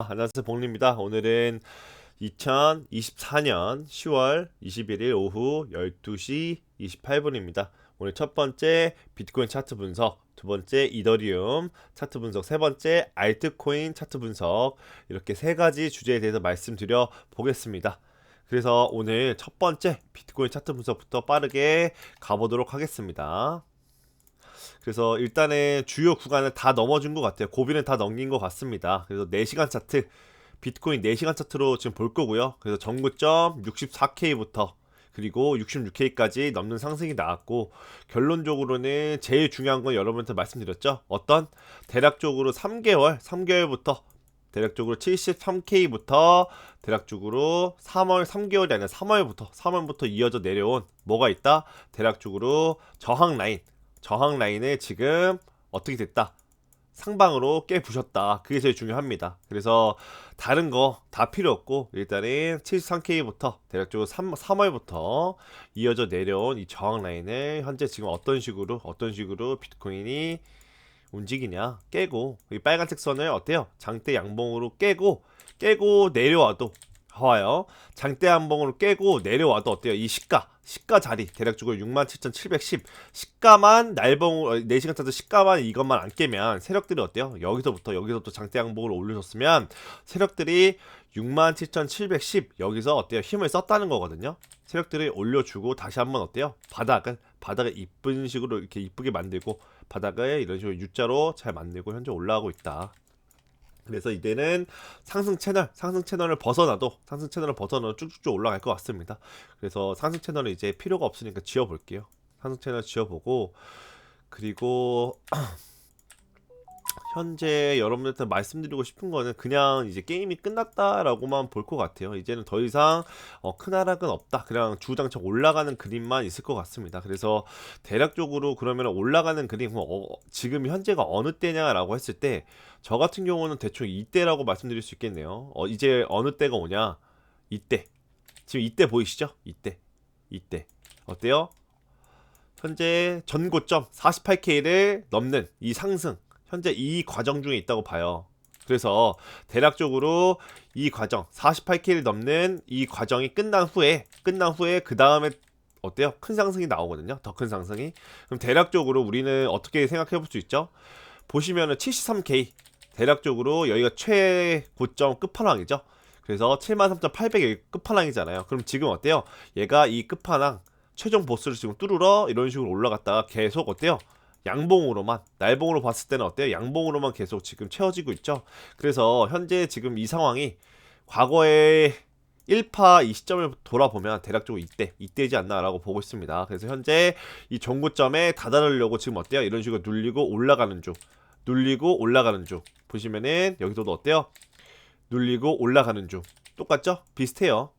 안녕하세요 복리입니다. 오늘은 2024년 10월 21일 오후 12시 28분입니다. 오늘 첫 번째 비트코인 차트 분석, 두 번째 이더리움 차트 분석, 세 번째 알트코인 차트 분석 이렇게 세 가지 주제에 대해서 말씀드려 보겠습니다. 그래서 오늘 첫 번째 비트코인 차트 분석부터 빠르게 가보도록 하겠습니다. 그래서 일단은 주요 구간을 다 넘어준 것 같아요. 고비는 다 넘긴 것 같습니다. 그래서 4시간 차트, 비트코인 4시간 차트로 지금 볼 거고요. 그래서 전고점 64K부터 그리고 66K까지 넘는 상승이 나왔고 결론적으로는 제일 중요한 건 여러분한테 말씀드렸죠. 어떤 대략적으로 3개월, 3개월부터 대략적으로 73K부터 대략적으로 3월 3개월이 아니라 3월부터 3월부터 이어져 내려온 뭐가 있다? 대략적으로 저항 라인 저항 라인을 지금 어떻게 됐다? 상방으로 깨 부셨다. 그게 제일 중요합니다. 그래서 다른 거 다 필요 없고 일단은 73K부터 대략적으로 3, 3월부터 이어져 내려온 이 저항 라인을 현재 지금 어떤 식으로 어떤 식으로 비트코인이 움직이냐 깨고 이 빨간색 선을 어때요? 장대 양봉으로 깨고 깨고 내려와도 와요. 장대 한봉으로 깨고 내려와도 어때요? 이 시가 시가 자리 대략적으로 67,710 시가만 날봉 4시간 차트 시가만 이것만 안 깨면 세력들이 어때요? 여기서부터 여기서부터 장대 양봉을 올려줬으면 세력들이 67,710 여기서 어때요? 힘을 썼다는 거거든요. 세력들이 올려주고 다시 한번 어때요? 바닥을 바닥을 이쁜 식으로 이렇게 이쁘게 만들고 바닥을 이런 식으로 U자로 잘 만들고 현재 올라가고 있다. 그래서 이제는 상승 채널, 상승 채널을 벗어나도 상승 채널을 벗어나도 쭉쭉쭉 올라갈 것 같습니다. 그래서 상승 채널은 이제 필요가 없으니까 지워볼게요. 상승 채널 지워보고 그리고 현재 여러분들한테 말씀드리고 싶은 거는 그냥 이제 게임이 끝났다라고만 볼 것 같아요. 이제는 더 이상 어, 큰 하락은 없다. 그냥 주당적 올라가는 그림만 있을 것 같습니다. 그래서 대략적으로 그러면 올라가는 그림 어, 지금 현재가 어느 때냐라고 했을 때 저 같은 경우는 대충 이때라고 말씀드릴 수 있겠네요. 어, 이제 어느 때가 오냐? 이때. 지금 이때 보이시죠? 이때. 이때. 어때요? 현재 전고점 48K를 넘는 이 상승 현재 이 과정 중에 있다고 봐요. 그래서 대략적으로 이 과정 48K를 넘는 이 과정이 끝난 후에 끝난 후에 그 다음에 어때요? 큰 상승이 나오거든요. 더 큰 상승이. 그럼 대략적으로 우리는 어떻게 생각해 볼 수 있죠? 보시면은 73K 대략적으로 여기가 최고점 끝판왕이죠. 그래서 73,800이 끝판왕이잖아요. 그럼 지금 어때요? 얘가 이 끝판왕 최종 보스를 지금 뚫으러 이런 식으로 올라갔다가 계속 어때요? 양봉으로만 날봉으로 봤을 때는 어때요? 양봉으로만 계속 지금 채워지고 있죠. 그래서 현재 지금 이 상황이 과거에 1파 이 시점을 돌아보면 대략적으로 이때 이때지 않나라고 보고 있습니다. 그래서 현재 이 정고점에 다다르려고 지금 어때요? 이런 식으로 눌리고 올라가는 중 눌리고 올라가는 중 보시면은 여기서도 어때요? 눌리고 올라가는 중 똑같죠? 비슷해요.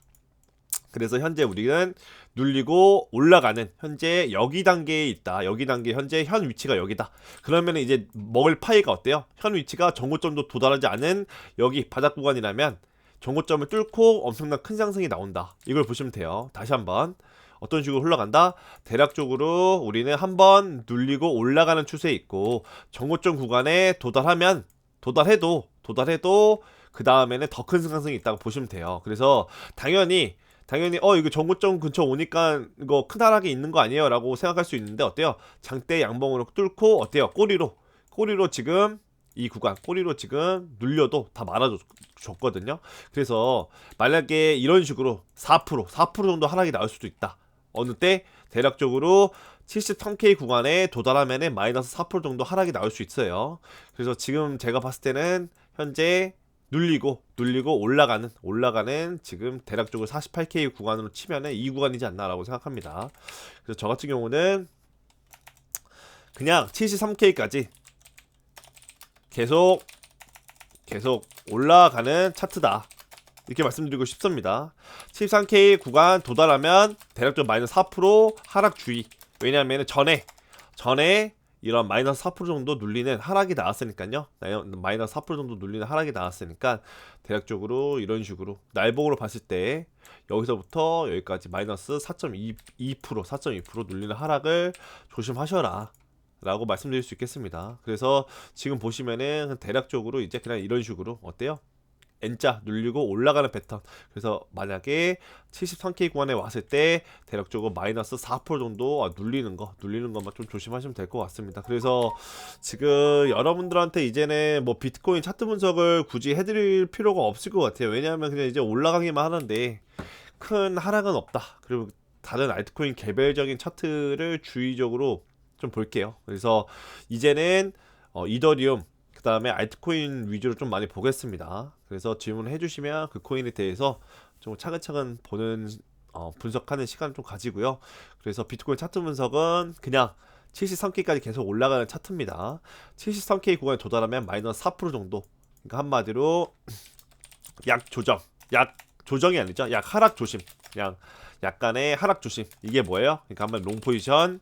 그래서 현재 우리는 눌리고 올라가는 현재 여기 단계에 있다. 여기 단계 현재 현 위치가 여기다. 그러면 이제 먹을 파이가 어때요? 현 위치가 정고점도 도달하지 않은 여기 바닥 구간이라면 정고점을 뚫고 엄청난 큰 상승이 나온다. 이걸 보시면 돼요. 다시 한번 어떤 식으로 흘러간다? 대략적으로 우리는 한번 눌리고 올라가는 추세에 있고 정고점 구간에 도달하면 도달해도 도달해도 그 다음에는 더 큰 상승이 있다고 보시면 돼요. 그래서 당연히 당연히 어 이거 정고점 근처 오니까 이거 큰 하락이 있는 거 아니에요 라고 생각할 수 있는데 어때요? 장대 양봉으로 뚫고 어때요? 꼬리로 꼬리로 지금 이 구간 꼬리로 지금 눌려도 다 말아줬거든요. 그래서 만약에 이런 식으로 4% 4% 정도 하락이 나올 수도 있다. 어느 때 대략적으로 73K 구간에 도달하면은 마이너스 4% 정도 하락이 나올 수 있어요. 그래서 지금 제가 봤을 때는 현재 눌리고 눌리고 올라가는 올라가는 지금 대략 적으로 48K 구간으로 치면은 이 구간이지 않나라고 생각합니다. 그래서 저 같은 경우는 그냥 73K까지 계속 계속 올라가는 차트다. 이렇게 말씀드리고 싶습니다. 73K 구간 도달하면 대략적으로 마이너스 4% 하락 주의. 왜냐하면 전에 전에 이런 마이너스 4% 정도 눌리는 하락이 나왔으니까요. 마이너스 4% 정도 눌리는 하락이 나왔으니까 대략적으로 이런 식으로 날봉으로 봤을 때 여기서부터 여기까지 마이너스 4.2% 4.2% 눌리는 하락을 조심하셔라. 라고 말씀드릴 수 있겠습니다. 그래서 지금 보시면은 대략적으로 이제 그냥 이런 식으로 어때요? N자 눌리고 올라가는 패턴. 그래서 만약에 73K 구간에 왔을 때 대략적으로 마이너스 4% 정도 아, 눌리는 거, 눌리는 것만 좀 조심하시면 될 것 같습니다. 그래서 지금 여러분들한테 이제는 뭐 비트코인 차트 분석을 굳이 해드릴 필요가 없을 것 같아요. 왜냐하면 그냥 이제 올라가기만 하는데 큰 하락은 없다. 그리고 다른 알트코인 개별적인 차트를 주의적으로 좀 볼게요. 그래서 이제는 어, 이더리움 그 다음에 알트코인 위주로 좀 많이 보겠습니다. 그래서 질문을 해주시면 그 코인에 대해서 좀 차근차근 보는 어, 분석하는 시간 좀 가지고요. 그래서 비트코인 차트 분석은 그냥 73K까지 계속 올라가는 차트입니다. 73K 구간에 도달하면 마이너스 4% 정도. 그러니까 한마디로 약 조정, 약 조정이 아니죠. 약 하락 조심. 그냥 약간의 하락 조심. 이게 뭐예요? 그러니까 한번 롱 포지션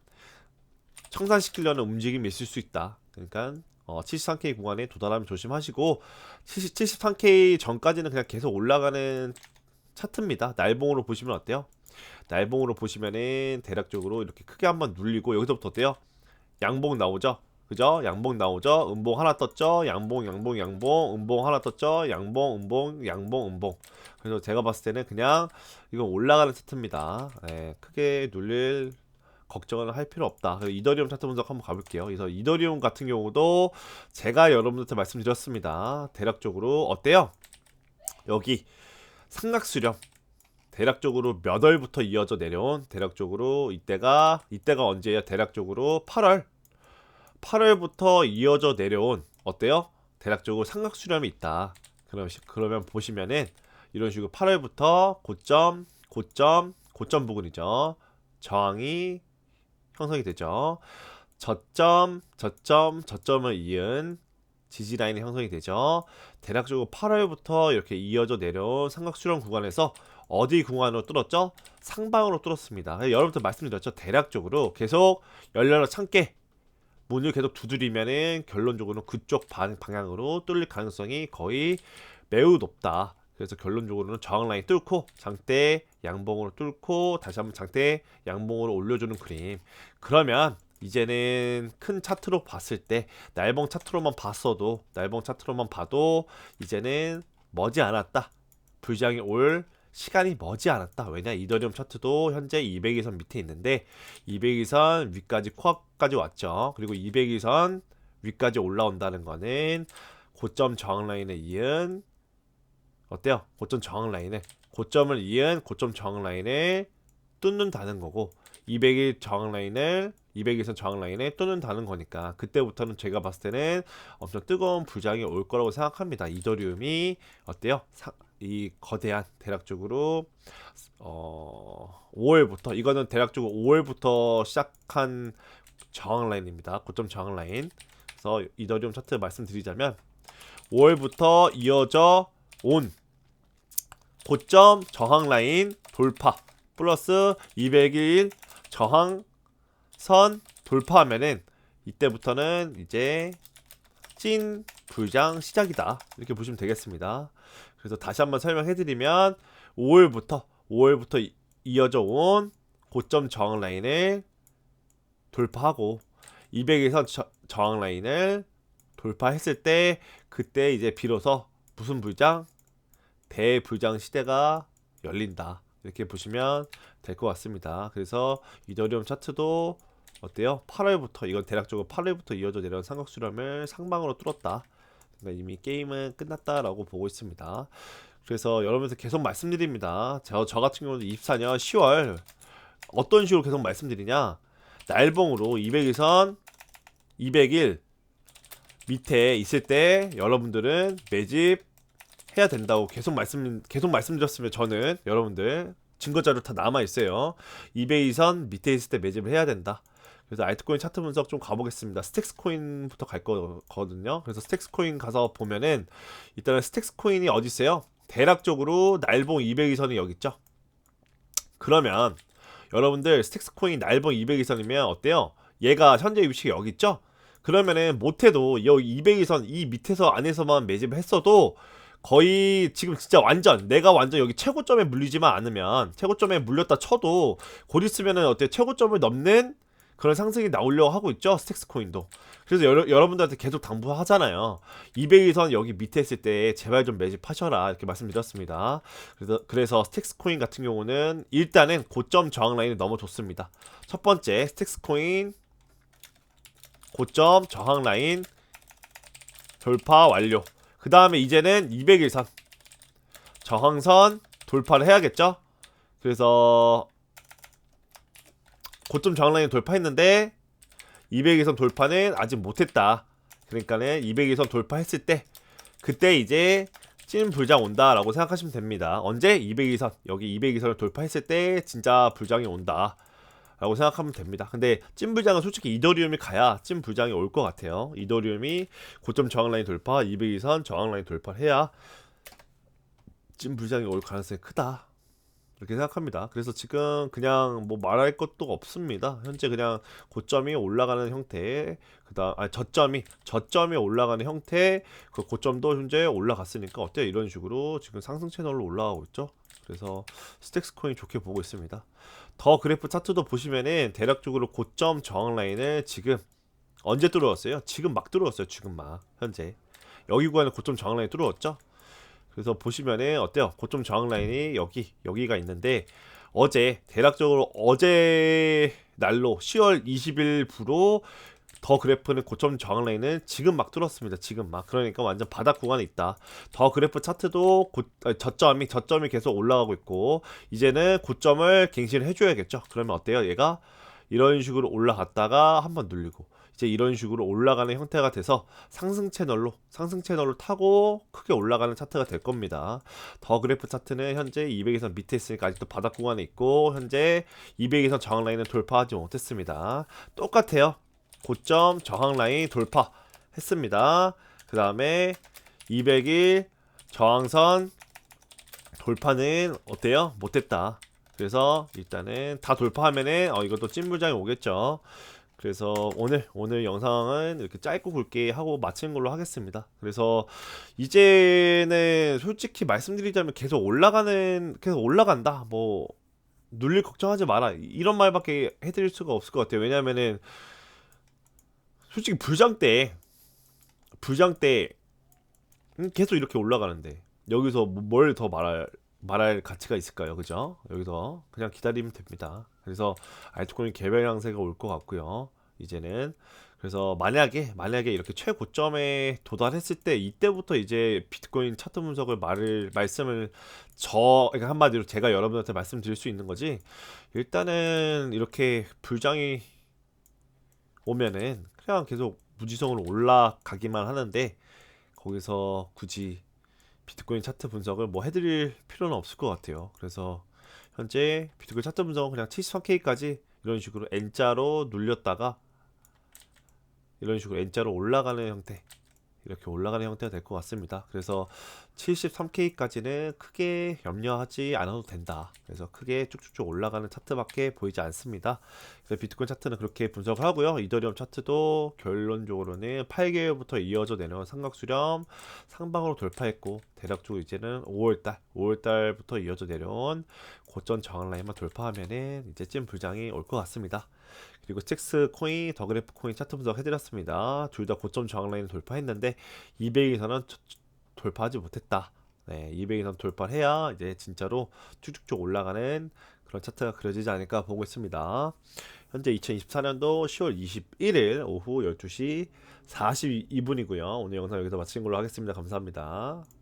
청산시키려는 움직임이 있을 수 있다. 그러니까 어, 73K 구간에 도달하면 조심하시고 70, 73K 전까지는 그냥 계속 올라가는 차트입니다. 날봉으로 보시면 어때요? 날봉으로 보시면은 대략적으로 이렇게 크게 한번 눌리고 여기서부터 어때요? 양봉 나오죠? 그죠? 양봉 나오죠? 음봉 하나 떴죠? 양봉, 양봉, 양봉, 음봉 하나 떴죠? 양봉, 음봉, 양봉, 음봉. 그래서 제가 봤을 때는 그냥 이건 올라가는 차트입니다. 예, 크게 눌릴 걱정을 할 필요 없다. 이더리움 차트 분석 한번 가볼게요. 그래서 이더리움 같은 경우도 제가 여러분들한테 말씀드렸습니다. 대략적으로 어때요? 여기 삼각수렴 대략적으로 몇 월부터 이어져 내려온 대략적으로 이때가 이때가 언제예요? 대략적으로 8월 8월부터 이어져 내려온 어때요? 대략적으로 삼각수렴이 있다. 그러면 그러면 보시면은 이런 식으로 8월부터 고점 고점 고점 부근이죠. 저항이 형성이 되죠. 저점, 저점, 저점을 이은 지지 라인이 형성이 되죠. 대략적으로 8월부터 이렇게 이어져 내려온 삼각수렴 구간에서 어디 구간으로 뚫었죠? 상방으로 뚫었습니다. 여러분들 말씀드렸죠. 대략적으로 계속 열려라 참깨 문을 계속 두드리면은 결론적으로 그쪽 방, 방향으로 뚫릴 가능성이 거의 매우 높다. 그래서 결론적으로는 저항 라인 뚫고 장대 양봉으로 뚫고 다시 한번 장대 양봉으로 올려주는 그림. 그러면 이제는 큰 차트로 봤을 때 날봉 차트로만 봤어도 날봉 차트로만 봐도 이제는 머지 않았다. 불장이 올 시간이 머지 않았다. 왜냐 이더리움 차트도 현재 200일선 밑에 있는데 200일선 위까지 코앞까지 왔죠. 그리고 200일선 위까지 올라온다는 거는 고점 저항 라인에 이은 어때요? 고점 저항 라인에 고점을 이은 고점 저항 라인에 뚫는다는 거고 200일 저항 라인을 200일선 저항 라인에 뚫는다는 거니까 그때부터는 제가 봤을 때는 엄청 뜨거운 불장이 올 거라고 생각합니다. 이더리움이 어때요? 사, 이 거대한 대략적으로 어 5월부터 이거는 대략적으로 5월부터 시작한 저항 라인입니다. 고점 저항 라인. 그래서 이더리움 차트 말씀드리자면 5월부터 이어져 온. 고점 저항 라인 돌파 플러스 200일 저항선 돌파하면은 이때부터는 이제 찐 불장 시작이다. 이렇게 보시면 되겠습니다. 그래서 다시 한번 설명해드리면 5월부터 5월부터 이- 이어져 온 고점 저항 라인을 돌파하고 200에서 저, 저항 라인을 돌파했을 때 그때 이제 비로소 무슨 불장 대불장 시대가 열린다 이렇게 보시면 될 것 같습니다. 그래서 이더리움 차트도 어때요? 8월부터 이건 대략적으로 8월부터 이어져 내려온 삼각수렴을 상방으로 뚫었다. 그러니까 이미 게임은 끝났다라고 보고 있습니다. 그래서 여러분들 계속 말씀드립니다. 저, 저 같은 경우도 24년 10월 어떤 식으로 계속 말씀드리냐? 날봉으로 200일선 200일 밑에 있을 때 여러분들은 매집 해야 된다고 계속 말씀 계속 말씀드렸으면 저는 여러분들 증거 자료 다 남아 있어요. 200일선 밑에 있을 때 매집을 해야 된다. 그래서 알트코인 차트 분석 좀 가보겠습니다. 스택스 코인부터 갈 거거든요. 그래서 스택스 코인 가서 보면은 일단은 스택스 코인이 어디 있어요? 대략적으로 날봉 200일선이 여기 있죠. 그러면 여러분들 스택스 코인 날봉 200일선이면 어때요? 얘가 현재 위치가 여기 있죠? 그러면은 못해도 여기 200일선 이 밑에서 안에서만 매집을 했어도 거의 지금 진짜 완전 내가 완전 여기 최고점에 물리지만 않으면 최고점에 물렸다 쳐도 곧 있으면은 어때 최고점을 넘는 그런 상승이 나오려고 하고 있죠. 스택스 코인도. 그래서 여러, 여러 분들한테 계속 당부하잖아요. 200일선 여기 밑에 있을 때 제발 좀 매집하셔라 이렇게 말씀드렸습니다. 그래서 그래서 스택스 코인 같은 경우는 일단은 고점 저항 라인이 너무 좋습니다. 첫 번째 스택스 코인 고점 저항 라인 돌파 완료. 그 다음에 이제는 200일선 저항선 돌파를 해야겠죠. 그래서 고점 저항 라인 돌파했는데 200일선 돌파는 아직 못했다. 그러니까는 200일선 돌파했을 때 그때 이제 찐 불장 온다라고 생각하시면 됩니다. 언제 200일선 여기 200일선을 돌파했을 때 진짜 불장이 온다. 라고 생각하면 됩니다. 근데 찐 불장은 솔직히 이더리움이 가야 찐 불장이 올 것 같아요. 이더리움이 고점 저항 라인 돌파, 200일선 저항 라인 돌파를 해야 찐 불장이 올 가능성이 크다. 이렇게 생각합니다. 그래서 지금 그냥 뭐 말할 것도 없습니다. 현재 그냥 고점이 올라가는 형태, 그다음 아 저점이 저점이 올라가는 형태, 그 고점도 현재 올라갔으니까 어때요? 이런 식으로 지금 상승 채널로 올라가고 있죠. 그래서 스택스 코인 좋게 보고 있습니다. 더 그래프 차트도 보시면은 대략적으로 고점 저항 라인을 지금 언제 뚫어왔어요? 지금 막 뚫어왔어요. 지금 막 현재 여기 구간에 고점 저항 라인 뚫어왔죠. 그래서 보시면은 어때요? 고점 저항 라인이 여기 여기가 있는데 어제 대략적으로 어제 날로 10월 20일 부로 더 그래프는 고점 저항 라인은 지금 막 뚫었습니다. 지금 막 그러니까 완전 바닥 구간에 있다. 더 그래프 차트도 고, 아, 저점이 저점이 계속 올라가고 있고 이제는 고점을 갱신을 해줘야겠죠. 그러면 어때요? 얘가 이런 식으로 올라갔다가 한번 눌리고 이제 이런 식으로 올라가는 형태가 돼서 상승 채널로 상승 채널로 타고 크게 올라가는 차트가 될 겁니다. 더 그래프 차트는 현재 200에선 밑에 있으니까 아직도 바닥 구간에 있고 현재 200에선 저항 라인은 돌파하지 못했습니다. 똑같아요. 고점 저항 라인 돌파했습니다. 그 다음에 200일 저항선 돌파는 어때요? 못했다. 그래서 일단은 다 돌파하면은 어 이것도 찐불장이 오겠죠. 그래서 오늘 오늘 영상은 이렇게 짧고 굵게 하고 마치는 걸로 하겠습니다. 그래서 이제는 솔직히 말씀드리자면 계속 올라가는 계속 올라간다. 뭐 눌릴 걱정하지 마라. 이런 말밖에 해드릴 수가 없을 것 같아요. 왜냐면은 솔직히 불장 때 불장 때 음, 계속 이렇게 올라가는데 여기서 뭐뭘더 말할 말할 가치가 있을까요? 그죠? 여기서 그냥 기다리면 됩니다. 그래서 알트코인 개별 양세가 올 것 같고요. 이제는 그래서 만약에 만약에 이렇게 최고점에 도달했을 때 이때부터 이제 비트코인 차트 분석을 말을 말씀을 저 그러니까 한마디로 제가 여러분한테 말씀드릴 수 있는 거지. 일단은 이렇게 불장이 오면은 그냥 계속 무지성으로 올라가기만 하는데 거기서 굳이 비트코인 차트 분석을 뭐 해드릴 필요는 없을 것 같아요. 그래서 현재 비트코인 차트 분석은 그냥 73K까지 이런 식으로 N자로 눌렸다가 이런 식으로 N자로 올라가는 형태 이렇게 올라가는 형태가 될 것 같습니다. 그래서 73K까지는 크게 염려하지 않아도 된다. 그래서 크게 쭉쭉쭉 올라가는 차트밖에 보이지 않습니다. 그래서 비트코인 차트는 그렇게 분석을 하고요. 이더리움 차트도 결론적으로는 8개월부터 이어져 내려온 삼각수렴 상방으로 돌파했고 대략적으로 이제는 5월달, 5월달부터 이어져 내려온 고점 저항 라인만 돌파하면은 이제 찐 불장이 올 것 같습니다. 그리고 스틱스 코인, 더그래프 코인 차트 분석 해드렸습니다. 둘 다 고점 저항 라인을 돌파했는데 200에서는 돌파하지 못했다. 네, 200에선 돌파를 해야 이제 진짜로 쭉쭉쭉 올라가는 그런 차트가 그려지지 않을까 보고 있습니다. 현재 2024년도 10월 21일 오후 12시 42분이고요. 오늘 영상 여기서 마치는 걸로 하겠습니다. 감사합니다.